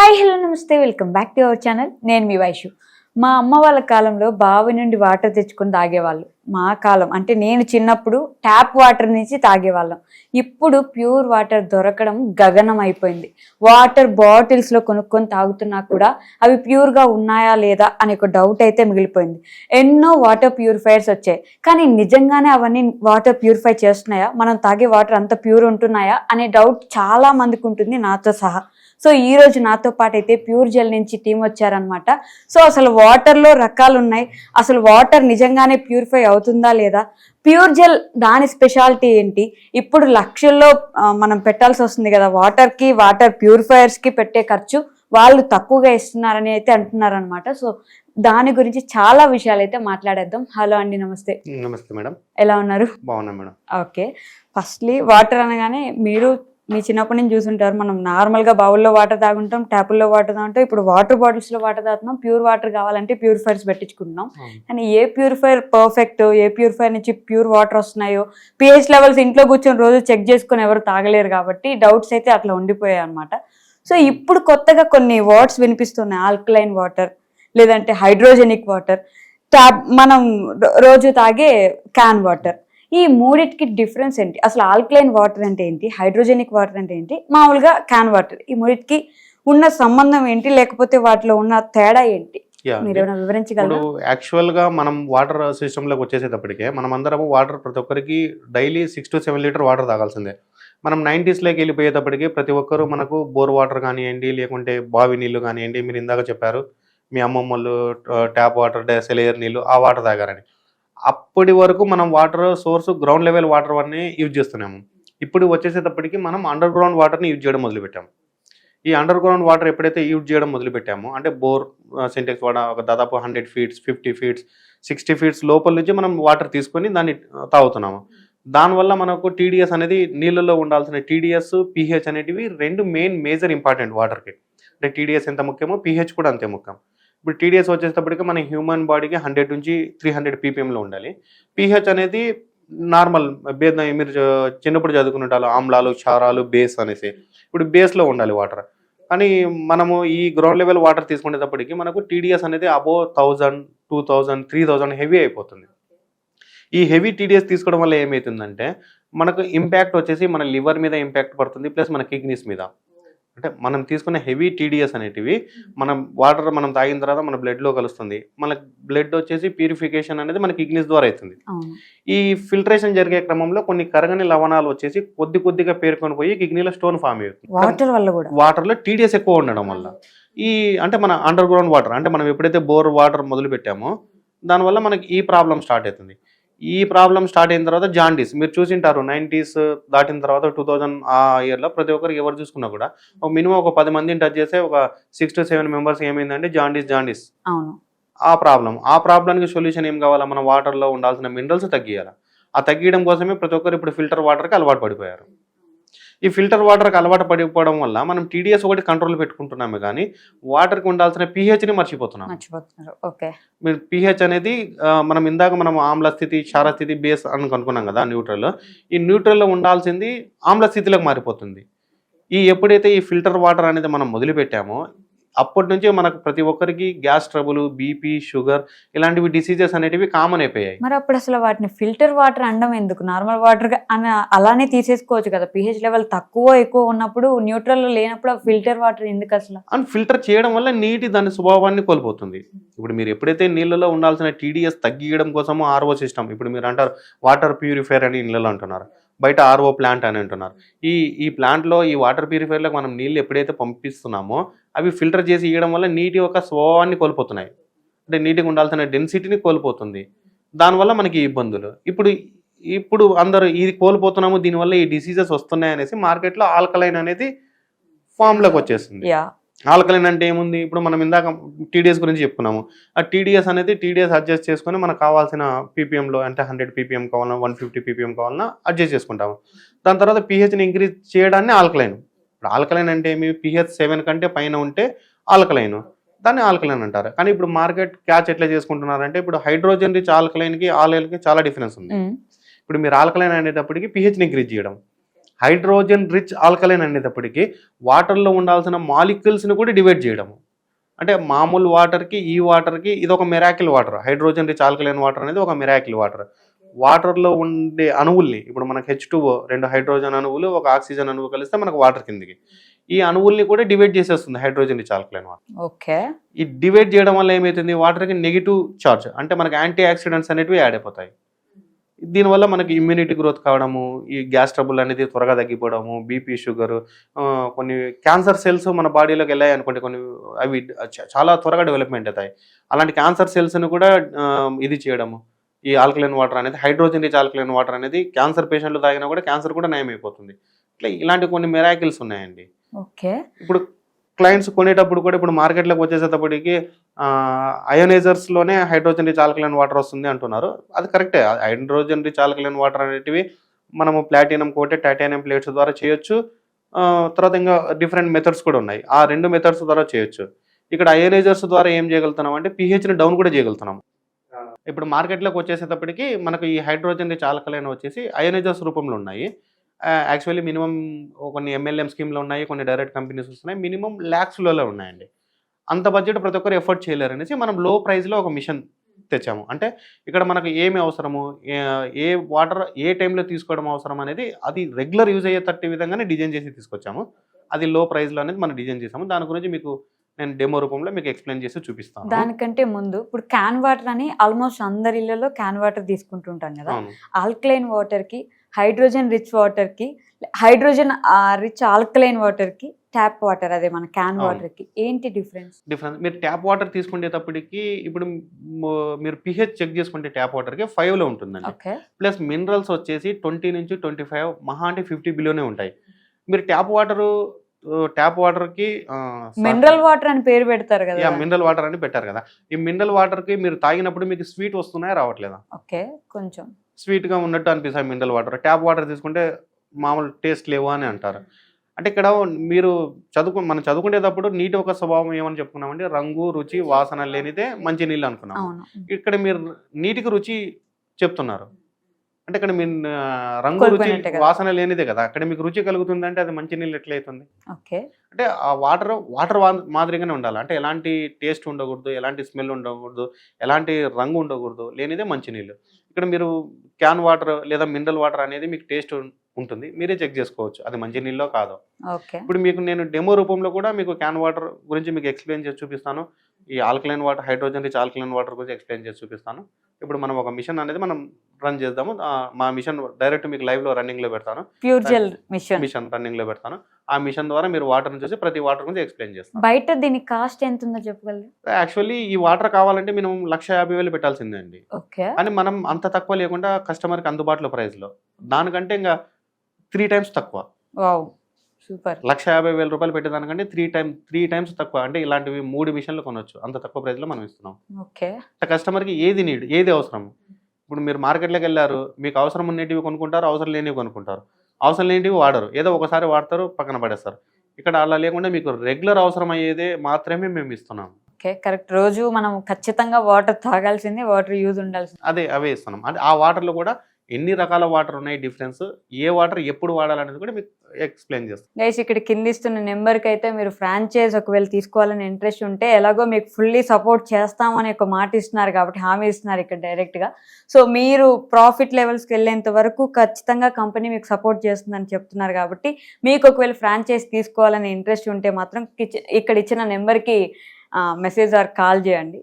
Hi hello నమస్తే welcome back to our channel. నేను మీ వైషు. మా అమ్మ వాళ్ళ కాలంలో బావి నుండి వాటర్ తెచ్చుకొని తాగేవాళ్ళు. మా కాలం అంటే నేను చిన్నప్పుడు ట్యాప్ వాటర్ నుంచి తాగేవాళ్ళం. ఇప్పుడు ప్యూర్ వాటర్ దొరకడం గగనం అయిపోయింది. వాటర్ బాటిల్స్లో కొనుక్కొని తాగుతున్నా కూడా అవి ప్యూర్గా ఉన్నాయా లేదా అనే ఒక డౌట్ అయితే మిగిలిపోయింది. ఎన్నో వాటర్ ప్యూరిఫైయర్స్ వచ్చాయి. కానీ నిజంగానే అవన్నీ వాటర్ ప్యూరిఫై చేస్తున్నాయా? మనం తాగే వాటర్ అంత ప్యూర్ ఉంటున్నాయా? అనే డౌట్ చాలా మందికి ఉంటుంది నాతో సహా. సో ఈ రోజు నాతో పాటు అయితే ప్యూర్ జెల్ నుంచి టీం వచ్చారనమాట సో అసలు వాటర్లో రకాలు ఉన్నాయి అసలు వాటర్ నిజంగానే ప్యూరిఫై అవుతుందా లేదా? ప్యూర్ జెల్ దాని స్పెషాలిటీ ఏంటి? ఇప్పుడు లక్షల్లో మనం పెట్టాల్సి వస్తుంది కదా వాటర్కి వాటర్ ప్యూరిఫైయర్స్కి పెట్టే ఖర్చు వాళ్ళు తక్కువగా ఇస్తున్నారని అయితే అంటున్నారనమాట సో దాని గురించి చాలా విషయాలు అయితే మాట్లాడేద్దాం. హలో అండి నమస్తే. నమస్తే మేడం. ఎలా ఉన్నారు? బాగున్నా మేడం. ఓకే. ఫస్ట్లీ వాటర్ అనగానే మీరు మీ చిన్నప్పటి నుంచి చూసుంటారు. మనం నార్మల్గా బౌల్లో వాటర్ తాగుంటాం ట్యాపుల్లో వాటర్ తాగుంటాం. ఇప్పుడు వాటర్ బాటిల్స్లో వాటర్ తాగుతున్నాం. ప్యూర్ వాటర్ కావాలంటే ప్యూరిఫైర్స్ పెట్టించుకుంటున్నాం. కానీ ఏ ప్యూరిఫైర్ పర్ఫెక్ట్ ఏ ప్యూరిఫైర్ నుంచి ప్యూర్ వాటర్ వస్తున్నాయో పిహెచ్ లెవెల్స్ ఇంట్లో కూర్చొని రోజు చెక్ చేసుకొని ఎవరు తాగలేరు కాబట్టి డౌట్స్ అయితే అట్లా ఉండిపోయాయి అనమాట సో ఇప్పుడు కొత్తగా కొన్ని వర్డ్స్ వినిపిస్తున్నాయి. ఆల్కలైన్ వాటర్ లేదంటే హైడ్రోజెనిక్ వాటర్. ట్యాబ్ మనం రోజు తాగే క్యాన్ వాటర్. ఈ మూడిటికి డిఫరెన్స్ ఏంటి? అసలు ఆల్కలైన్ వాటర్ అంటే ఏంటి? హైడ్రోజెనిక్ వాటర్ అంటే ఏంటి? మామూలుగా క్యాన్ వాటర్ ఈ మూడిటికి ఉన్న సంబంధం ఏంటి? లేకపోతే వాటిలో ఉన్న తేడా ఏంటి? ఇప్పుడు యాక్చువల్గా మనం వాటర్ సిస్టంలోకి వచ్చేసేటప్పటికే మనం అందరం వాటర్ ప్రతి ఒక్కరికి daily six to seven liter water తాగాల్సిందే. మనం నైంటీస్లోకి వెళ్ళిపోయేటప్పటికి ప్రతి ఒక్కరు మనకు బోర్ వాటర్ కానివ్వండి లేకుంటే బావి నీళ్ళు కానివ్వండి మీరు ఇందాక చెప్పారు మీ అమ్మమ్మలు ట్యాప్ వాటర్ సెలయర్ నీళ్ళు ఆ వాటర్ తాగారని. అప్పటి వరకు మనం water source ground level water అన్నీ యూజ్ చేస్తున్నాము. ఇప్పుడు వచ్చేసేటప్పటికి మనం అండర్ గ్రౌండ్ వాటర్ని యూజ్ చేయడం మొదలుపెట్టాము. ఈ అండర్ గ్రౌండ్ వాటర్ ఎప్పుడైతే యూజ్ చేయడం మొదలుపెట్టామో అంటే బోర్ సింటెక్స్ వాడ ఒక దాదాపు hundred feets fifty feets sixty feets లోపల నుంచి మనం వాటర్ తీసుకొని దాన్ని తాగుతున్నాము. దానివల్ల మనకు టీడీఎస్ అనేది నీళ్ళలో ఉండాల్సిన టీడీఎస్ పీహెచ్ అనేటివి రెండు మెయిన్ మేజర్ ఇంపార్టెంట్ వాటర్కి. అంటే టీడీఎస్ ఎంత ముఖ్యమో పీహెచ్ కూడా అంతే ముఖ్యం. ఇప్పుడు టీడీఎస్ వచ్చేటప్పటికి మన హ్యూమన్ బాడీకి హండ్రెడ్ నుంచి త్రీ హండ్రెడ్ పీపీఎంలో ఉండాలి. పీహెచ్ అనేది నార్మల్ బేద మీరు చిన్నప్పుడు చదువుకున్నట్టు ఆమ్లాలు క్షారాలు బేస్ అనేసి. ఇప్పుడు బేస్లో ఉండాలి వాటర్ కానీ మనము ఈ గ్రౌండ్ లెవెల్ వాటర్ తీసుకునేటప్పటికి మనకు టీడీఎస్ అనేది above thousand two thousand three thousand heavy అయిపోతుంది. ఈ హెవీ టీడీఎస్ తీసుకోవడం వల్ల ఏమవుతుందంటే మనకు ఇంపాక్ట్ వచ్చేసి మన లివర్ మీద ఇంపాక్ట్ పడుతుంది ప్లస్ మన కిడ్నీస్ మీద. అంటే మనం తీసుకున్న హెవీ టీడీఎస్ అనేటివి మనం వాటర్ మనం తాగిన తర్వాత మన బ్లడ్లో కలుస్తుంది. మన బ్లడ్ వచ్చేసి ప్యూరిఫికేషన్ అనేది మన కిడ్నీస్ ద్వారా అవుతుంది. ఈ ఫిల్టరేషన్ జరిగే క్రమంలో కొన్ని కరగని లవణాలు వచ్చేసి కొద్ది కొద్దిగా పేర్కొని పోయి కిడ్నీలో స్టోన్ ఫామ్ అవుతుంది వాటర్ వల్ల కూడా. వాటర్లో టీడీఎస్ ఎక్కువ ఉండడం వల్ల. ఈ అంటే మన అండర్ గ్రౌండ్ వాటర్ అంటే మనం ఎప్పుడైతే బోర్ వాటర్ మొదలు పెట్టామో దానివల్ల మనకి ఈ ప్రాబ్లం స్టార్ట్ అవుతుంది. ఈ ప్రాబ్లం స్టార్ట్ అయిన తర్వాత జాండీస్. మీరు చూసింటారు నైంటీస్ దాటిన తర్వాత టూ థౌజండ్ ఆ ఇయర్లో ప్రతి ఒక్కరికి ఎవరు చూసుకున్నా కూడా ఒక మినిమం ఒక పది మందిని టచ్ చేస్తే ఒక సిక్స్ టు సెవెన్ మెంబర్స్ ఏమైందంటే జాండీస్ జాండీస్. ఆ ప్రాబ్లం. ఆ ప్రాబ్లంకి సొల్యూషన్ ఏం కావాలా? మన వాటర్లో ఉండాల్సిన మినరల్స్ తగ్గియాలి? ఆ తగ్గియడం కోసమే ప్రతి ఒక్కరు ఇప్పుడు ఫిల్టర్ వాటర్కి అలవాటు పడిపోయారు. ఈ ఫిల్టర్ వాటర్కి అలవాటు పడిపోవడం వల్ల మనం టీడీఎస్ ఒకటి కంట్రోల్ పెట్టుకుంటున్నామే కానీ వాటర్కి ఉండాల్సిన పీహెచ్ని మర్చిపోతున్నాం. ఓకే. మీరు పీహెచ్ అనేది మనం ఇందాక మనం ఆమ్ల స్థితి క్షార స్థితి బేస్ అని కనుక్కున్నాం కదా న్యూట్రల్. ఈ న్యూట్రల్లో ఉండాల్సింది ఆమ్ల స్థితిలోకి మారిపోతుంది. ఈ ఎప్పుడైతే ఈ ఫిల్టర్ వాటర్ అనేది మనం మొదలుపెట్టామో అప్పటి నుంచే మనకు ప్రతి ఒక్కరికి గ్యాస్ ట్రబుల్ బీపీ షుగర్ ఇలాంటివి డిసీజెస్ అనేటివి కామన్ అయిపోయాయి. మరి అప్పుడు అసలు వాటిని ఫిల్టర్ వాటర్ అనడం ఎందుకు? నార్మల్ వాటర్ అని అలానే తీసేసుకోవచ్చు కదా. పిహెచ్ లెవెల్ తక్కువ ఎక్కువ ఉన్నప్పుడు న్యూట్రల్ లేనప్పుడు ఫిల్టర్ వాటర్ ఎందుకు అసలు? అండ్ ఫిల్టర్ చేయడం వల్ల నీటి దాని స్వభావాన్ని కోల్పోతుంది. ఇప్పుడు మీరు ఎప్పుడైతే నీళ్ళలో ఉండాల్సిన టీడీఎస్ తగ్గియడం కోసము ఆర్ఓ సిస్టమ్ ఇప్పుడు మీరు అంటారు వాటర్ ప్యూరిఫైర్ అని నీళ్ళలో అంటున్నారు. బయట ఆర్ఓ ప్లాంట్ అని అంటున్నారు. ఈ ఈ ప్లాంట్లో ఈ వాటర్ ప్యూరిఫైర్లో మనం నీళ్ళు ఎప్పుడైతే పంపిస్తున్నామో అవి ఫిల్టర్ చేసి ఇవ్వడం వల్ల నీటి యొక్క స్వభావాన్ని కోల్పోతున్నాయి. అంటే నీటికి ఉండాల్సిన డెన్సిటీని కోల్పోతుంది. దానివల్ల మనకి ఇబ్బందులు. ఇప్పుడు ఇప్పుడు అందరూ ఇది కోల్పోతున్నాము దీనివల్ల ఈ డిసీజెస్ వస్తున్నాయి అనేసి మార్కెట్లో ఆల్కలైన్ అనేది ఫామ్లోకి వచ్చేస్తుంది ఆల్కలైన్ అంటే ఏముంది? ఇప్పుడు మనం ఇందాక టీడీఎస్ గురించి చెప్పుకున్నాము. ఆ టీడీఎస్ అనేది టీడీఎస్ అడ్జస్ట్ చేసుకొని మనకు కావాల్సిన పీపీఎంలో అంటే హండ్రెడ్ పీపీఎం కావాలన్నా వన్ ఫిఫ్టీ పీపీఎం కావాలన్నా అడ్జస్ట్ చేసుకుంటాము. దాని తర్వాత పీహెచ్ని ఇంక్రీజ్ చేయడాన్ని ఆల్కలైన్. ఇప్పుడు ఆల్కలైన్ అంటే ఏమి? పీహెచ్ సెవెన్ కంటే పైన ఉంటే ఆల్కలైన్. దాన్ని ఆల్కలైన్ అంటారు. కానీ ఇప్పుడు మార్కెట్ క్యాచ్ ఎట్లా చేసుకుంటున్నారంటే ఇప్పుడు హైడ్రోజన్ రిచ్ ఆల్కలైన్కి ఆల్కలైన్కి చాలా డిఫరెన్స్ ఉంది. ఇప్పుడు మీరు ఆల్కలైన్ అనేటప్పటికి పీహెచ్ని ఇంక్రీజ్ చేయడం. హైడ్రోజన్ రిచ్ ఆల్కలైన్ అనేటప్పటికీ వాటర్లో ఉండాల్సిన మాలిక్యూల్స్ని కూడా డివైడ్ చేయడము. అంటే మామూలు వాటర్కి ఈ వాటర్కి ఇది ఒక miracle water hydrogen rich alkaline water అనేది ఒక మిరాకిల్ వాటర్ వాటర్లో ఉండే అణువుల్ని ఇప్పుడు మనకు హెచ్ రెండు హైడ్రోజన్ అణువులు ఒక ఆక్సిజన్ అణువు కలిస్తే మనకు వాటర్ కిందికి. ఈ అణువుల్ని కూడా డివైడ్ చేసేస్తుంది hydrogen rich alkaline water. Okay. ఈ డివైడ్ చేయడం వల్ల ఏమవుతుంది వాటర్కి నెగిటివ్ చార్జ్ అంటే మనకి యాంటీ ఆక్సిడెంట్స్ అనేటివి యాడ్ అయిపోతాయి. దీనివల్ల మనకి ఇమ్యూనిటీ గ్రోత్ కావడము ఈ గ్యాస్ ట్రబుల్ అనేది త్వరగా తగ్గిపోవడము బీపీ షుగర్ కొన్ని క్యాన్సర్ సెల్స్ మన బాడీలోకి వెళ్ళాయి అనుకోండి కొన్ని అవి చాలా త్వరగా డెవలప్మెంట్ అవుతాయి. అలాంటి క్యాన్సర్ సెల్స్ని కూడా ఇది చేయడము. ఈ ఆల్కలైన్ వాటర్ అనేది హైడ్రోజన్ రిచ్ ఆల్కలైన్ వాటర్ అనేది క్యాన్సర్ పేషెంట్లు తాగినా కూడా క్యాన్సర్ కూడా నయం అయిపోతుంది ఇట్లా ఇలాంటి కొన్ని మెరాకిల్స్ ఉన్నాయండి. ఓకే. ఇప్పుడు క్లయింట్స్ కొనేటప్పుడు కూడా ఇప్పుడు మార్కెట్లోకి వచ్చేసేటప్పటికి అయోనైజర్స్లోనే హైడ్రోజన్ రిచ్ ఆల్కలైన్ వాటర్ వస్తుంది అంటున్నారు. అది కరెక్టే. హైడ్రోజన్ రిచ్ ఆల్కలైన్ వాటర్ అనేటివి మనము ప్లాటినం కోటే టైటానియం ప్లేట్స్ ద్వారా చేయొచ్చు. తర్వాత ఇంకా డిఫరెంట్ మెథడ్స్ కూడా ఉన్నాయి. ఆ రెండు మెథడ్స్ ద్వారా చేయొచ్చు. ఇక్కడ అయోనైజర్స్ ద్వారా ఏం చేయగలుగుతున్నాం అంటే పిహెచ్ని డౌన్ కూడా చేయగలుగుతున్నాం. ఇప్పుడు మార్కెట్లోకి వచ్చేసేటప్పటికి మనకు ఈ హైడ్రోజన్ రిచ్ ఆల్కలైన్ వచ్చేసి అయోనైజర్స్ రూపంలో ఉన్నాయి. యాక్చువల్లీ మినిమం కొన్ని ఎంఎల్ఎం స్కీమ్లో ఉన్నాయి కొన్ని డైరెక్ట్ కంపెనీస్ వస్తున్నాయి. మినిమం ల్యాక్స్లలో ఉన్నాయండి. అంత బడ్జెట్ ప్రతి ఒక్కరు ఎఫర్ట్ చేయలేరు అనేసి మనం లో ప్రైస్లో ఒక మిషన్ తెచ్చాము. అంటే ఇక్కడ మనకు ఏమి అవసరము? ఏ- వాటర్ ఏ టైంలో తీసుకోవడం అవసరం అనేది అది రెగ్యులర్ యూజ్ అయ్యేటట్టు విధంగానే డిజైన్ చేసి తీసుకొచ్చాము. అది లో ప్రైస్లో అనేది మనం డిజైన్ చేసాము. దాని గురించి మీకు నేను డెమో రూపంలో మీకు ఎక్స్ప్లెయిన్ చేసి చూపిస్తాను. దానికంటే ముందు ఇప్పుడు క్యాన్ వాటర్ అని ఆల్మోస్ట్ అందరి ఇళ్ళలో క్యాన్ వాటర్ తీసుకుంటుంటాం కదా. ఆల్కలైన్ వాటర్కి హైడ్రోజన్ రిచ్ వాటర్కి హైడ్రోజన్ రిచ్ ఆల్కలైన్ వాటర్కి ట్యాప్ వాటర్ అదే మన క్యాన్. వాటర్కి. ఏంటి డిఫరెన్స్ డిఫరెన్స్ మీరు ట్యాప్ వాటర్ తీసుకునేటప్పటికి ఇప్పుడు మీరు పిహెచ్ చెక్ చేసుకుంటే ట్యాప్ వాటర్కి ఫైవ్లో ఉంటుందండి. ఓకే ప్లస్ మినరల్స్ వచ్చేసి ట్వంటీ నుంచి ట్వంటీ ఫైవ్ మహా అంటే ఫిఫ్టీ బిలోనే ఉంటాయి. మీరు ట్యాప్ వాటర్ ట్యాప్ వాటర్కి మినరల్ వాటర్ అని పేరు పెడతారు కదా. మినరల్ వాటర్ అని పెట్టారు కదా. ఈ మినరల్ వాటర్కి మీరు తాగినప్పుడు మీకు స్వీట్ వస్తున్నాయా రావట్లేదా? ఓకే కొంచెం. స్వీట్గా ఉన్నట్టు అనిపిస్తాయి మినరల్ వాటర్ ట్యాప్ వాటర్ తీసుకుంటే మామూలు టేస్ట్ లేవు అని అంటారు. అంటే ఇక్కడ మీరు చదువుకు మనం చదువుకునేటప్పుడు నీటి ఒక స్వభావం ఏమని చెప్పుకున్నామంటే రంగు రుచి వాసన లేనిదే మంచి నీళ్ళు అనుకున్నాం ఇక్కడ మీరు నీటికి రుచి చెప్తున్నారు. అంటే ఇక్కడ మీరు ఆ, రంగు రుచి. వాసన లేనిదే కదా. అక్కడ మీకు రుచి కలుగుతుంది అంటే అది మంచి నీళ్ళు ఎట్లయితుంది? ఓకే. అంటే ఆ వాటర్ వాటర్ మాదిరిగానే ఉండాలి. అంటే ఎలాంటి టేస్ట్ ఉండకూడదు ఎలాంటి స్మెల్ ఉండకూడదు ఎలాంటి రంగు ఉండకూడదు లేనిదే మంచి నీళ్ళు. ఇక్కడ మీరు క్యాన్ వాటర్ లేదా మినరల్ వాటర్ అనేది మీకు టేస్ట్ ఉంటుంది. మీరే చెక్ చేసుకోవచ్చు. అది మంచి నీళ్ళో కాదో ఇప్పుడు మీకు నేను డెమో రూపంలో కూడా మీకు క్యాన్ వాటర్ గురించి మీకు ఎక్స్ప్లెయిన్ చేసి చూపిస్తాను. ఈ alkaline water hydrogen rich alkaline water గురించి ఎక్స్ప్లెయిన్ చేసి చూపిస్తాను. ఇప్పుడు మనం ఒక మిషన్ అనేది మనం రన్ చేద్దాము. మా మిషన్ డైరెక్ట్ మీకు లైవ్లో రన్నింగ్లో పెడతాను. Pure gel machine. మిషన్ రన్నింగ్లో పెడతాను. ఆ మిషన్ ద్వారా మీరు వాటర్ని చూసి ప్రతి వాటర్ గురించి ఎక్స్ప్లెయిన్ చేస్తాను. బయట దీని కాస్ట్ ఎంత ఉందో చెప్పగలరు? యాక్చువల్లీ ఈ వాటర్ కావాలంటే మనం లక్ష యాభై వేలు పెట్టాల్సిందే అండి. కానీ మనం అంత తక్కువ లేకుండా కస్టమర్కి అందుబాటులో ప్రైస్లో. దానికంటే ఇంకా త్రీ టైమ్స్ తక్కువ. సూపర్. లక్ష యాభై వేల రూపాయలు పెట్టేదానికంటే త్రీ టైమ్ త్రీ టైమ్స్ తక్కువ. అంటే ఇలాంటివి మూడు మిషన్లు కొనొచ్చు. అంత తక్కువ ప్రైస్లో మనం ఇస్తున్నాం. ఓకే. కస్టమర్కి ఏది నీడ్ ఏది అవసరం? ఇప్పుడు మీరు మార్కెట్లోకి వెళ్ళారు మీకు అవసరం ఉన్నటివి కొనుక్కుంటారు అవసరం లేనివి కొనుక్కుంటారు. అవసరం లేనివి వాడరు. ఏదో ఒకసారి వాడతారు పక్కన పడేస్తారు. ఇక్కడ అలా లేకుండా మీకు రెగ్యులర్ అవసరం అయ్యేదే మాత్రమే మేము ఇస్తున్నాం. Okay correct. రోజు మనం ఖచ్చితంగా వాటర్ తాగాల్సింది వాటర్ యూజ్ ఉండాల్సింది. అదే అవే ఇస్తున్నాం. అంటే ఆ వాటర్లో కూడా ఎన్ని రకాల వాటర్ ఉన్నాయి డిఫరెన్స్ ఏ వాటర్ ఎప్పుడు వాడాలనేది కూడా మీకు ఎక్స్ప్లెయిన్ చేస్తాం. గైస్ ఇక్కడ కింద ఇస్తున్న నెంబర్కి అయితే మీరు ఫ్రాంచైజ్ ఒకవేళ తీసుకోవాలని ఇంట్రెస్ట్ ఉంటే ఎలాగో మీకు ఫుల్లీ సపోర్ట్ చేస్తామని ఒక మాట ఇస్తున్నారు కాబట్టి హామీ ఇస్తున్నారు ఇక్కడ డైరెక్ట్గా సో మీరు ప్రాఫిట్ లెవెల్స్కి వెళ్ళేంత వరకు ఖచ్చితంగా కంపెనీ మీకు సపోర్ట్ చేస్తుందని చెప్తున్నారు కాబట్టి మీకు ఒకవేళ ఫ్రాంచైజ్ తీసుకోవాలని ఇంట్రెస్ట్ ఉంటే మాత్రం ఇక్కడ ఇచ్చిన నెంబర్కి మెసేజ్ ఆర్ కాల్ చేయండి.